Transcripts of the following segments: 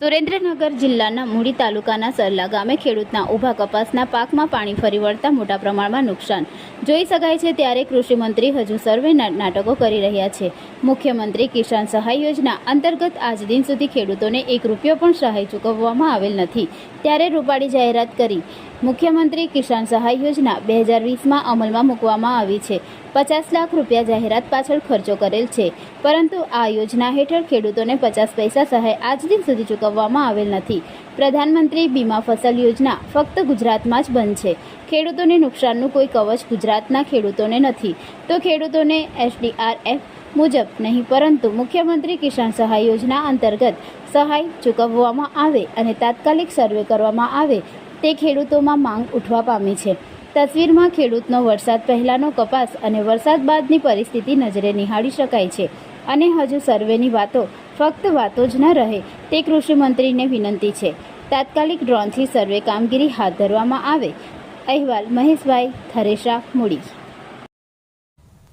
સુરેન્દ્રનગર જિલ્લાના મૂડી તાલુકાના સરલા ગામે ખેડૂતના ઊભા કપાસના પાકમાં પાણી ફરી વળતા મોટા પ્રમાણમાં નુકસાન. જોઈ શકાય છે ત્યારે કૃષિમંત્રી હજુ સર્વે નાટકો કરી રહ્યા છે. મુખ્યમંત્રી કિસાન સહાય યોજના અંતર્ગત આજ દિન સુધી ખેડૂતોને એક રૂપિયો પણ સહાય ચૂકવવામાં આવેલ નથી. ત્યારે રૂપાળી જાહેરાત કરી. મુખ્યમંત્રી કિસાન સહાય યોજના બે હજાર વીસમાં અમલમાં મૂકવામાં આવી છે. પચાસ લાખ રૂપિયા જાહેરાત પાછળ ખર્ચો કરેલ છે. પરંતુ આ યોજના હેઠળ ખેડૂતોને પચાસ પૈસા સહાય આજ દિન સુધી ચૂકવવામાં આવેલ નથી. પ્રધાનમંત્રી બીમા ફસલ યોજના ફક્ત ગુજરાતમાં જ બંધ છે. ખેડૂતોને નુકસાનનું કોઈ કવચ ગુજરાતના ખેડૂતોને નથી. તો ખેડૂતોને એસડીઆરએફ મુજબ નહીં, પરંતુ મુખ્યમંત્રી કિસાન સહાય યોજના અંતર્ગત સહાય ચૂકવવામાં આવે અને તાત્કાલિક સર્વે કરવામાં આવે તે ખેડૂતોમાં માંગ ઉઠવા પામી છે. તસવીરમાં ખેડૂતનો વરસાદ પહેલાંનો કપાસ અને વરસાદ બાદની પરિસ્થિતિ નજરે નિહાળી શકાય છે. અને હજુ સર્વેની વાતો ફક્ત વાતો જ ન રહે, તે કૃષિમંત્રીને વિનંતી છે. તાત્કાલિક ડ્રોનથી સર્વે કામગીરી હાથ ધરવામાં આવે. અહેવાલ મહેશભાઈ થરેશા, મૂડી.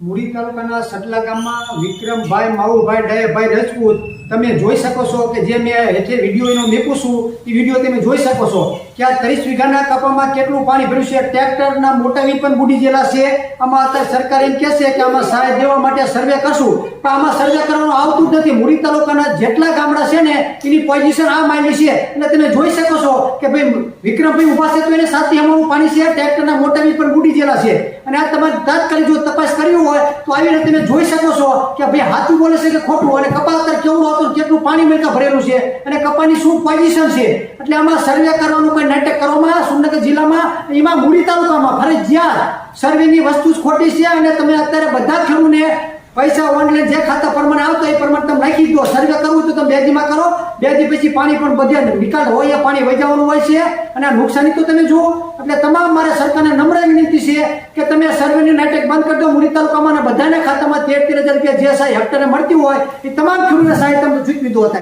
મૂડી તાલુકાના સટલા ગામમાં વિક્રમભાઈ માઉભાઈ ડયાભાઈ રજપૂત, તમે જોઈ શકો છો કે જે મેં હેઠે વીડિયો એનો મેકું છું એ વીડિયો તમે જોઈ શકો છો. કે આ ત્રીસ વીઘાના કપામાં કેટલું પાણી ભર્યું છે? ટ્રેક્ટરના મોટા વીર પણ બુડી ગયેલા છે. આમાં સર્વે કરશું. પણ આમાં સર્વે કરવાનું જેટલા ગામડા છે ને ભાઈ વિક્રમભાઈ છે તો એને સાથે અમારું પાણી છે. ટ્રેક્ટરના મોટા વીર પણ બુડી ગયેલા છે. અને આ તમારે તાત્કાલિક જો તપાસ કરવી હોય, તો આવીને તમે જોઈ શકો છો કે ભાઈ હાથું બોલે છે કે ખોટું? અને કપાસ અત્યારે કેવું હતું કેટલું પાણી મેળકા ભરેલું છે. અને કપાની શું પોઝિશન છે? એટલે આમાં સર્વે કરવાનું નાટક કરવામાં સુરનગર જિલ્લામાં, એમાં મૂડી તાલુકામાં ફરજિયાત સર્વેની વસ્તુ જ ખોટી છે અને તમે અત્યારે બધા ખેડૂતને પૈસા ઓનલાઈન જે ખાતા પ્રમાણે આવતો એ પ્રમાણે તમે નાખી દો. સર્વે કરવું તો તમે બે દીમાં કરો. બે દી પછી પાણી પણ બધે નિકાલ હોય પાણી વજાવવાનું હોય છે અને આ નુકસાની તો તમે જુઓ. એટલે તમામ મારે સરકારને નમ્ર વિનંતી છે કે તમે સર્વેની નાટક બંધ કરી દો. મૂડી તાલુકામાં બધાના ખાતામાં તેર તેર હજાર રૂપિયા જે સહાય હેક્ટરે મળતી હોય એ તમામ ખેડૂતને સહાય તમે ચૂકવી દો